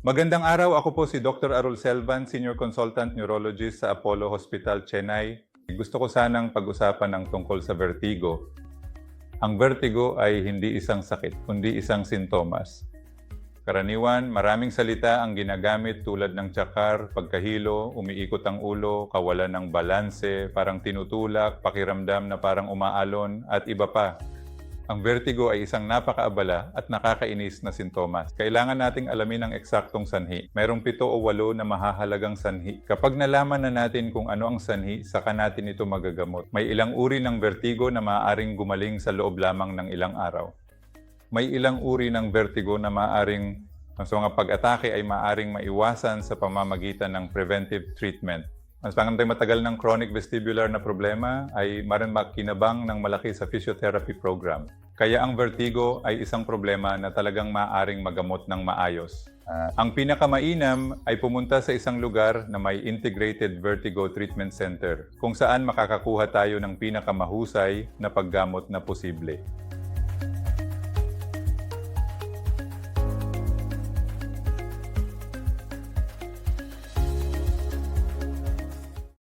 Magandang araw, ako po si Dr. Arul Selvan, Senior Consultant Neurologist sa Apollo Hospital, Chennai. Gusto ko sanang pag-usapan ng tungkol sa vertigo. Ang vertigo ay hindi isang sakit, kundi isang sintomas. Karaniwan, maraming salita ang ginagamit tulad ng tsakar, pagkahilo, umiikot ang ulo, kawalan ng balanse, parang tinutulak, pakiramdam na parang umaalon, at iba pa. Ang vertigo ay isang napakaabala at nakakainis na sintomas. Kailangan nating alamin ang eksaktong sanhi. Mayroong pito o walo na mahahalagang sanhi. Kapag nalaman na natin kung ano ang sanhi, saka natin ito magagamot. May ilang uri ng vertigo na maaaring gumaling sa loob lamang ng ilang araw. May ilang uri ng vertigo na maaaring sa mga pag-atake ay maaaring maiwasan sa pamamagitan ng preventive treatment. Mas pangantay matagal ng chronic vestibular na problema ay maaaring makinabang ng malaki sa physiotherapy program. Kaya ang vertigo ay isang problema na talagang maaaring magamot ng maayos. Ah, ang pinakamainam ay pumunta sa isang lugar na may Integrated Vertigo Treatment Center kung saan makakakuha tayo ng pinakamahusay na paggamot na posible.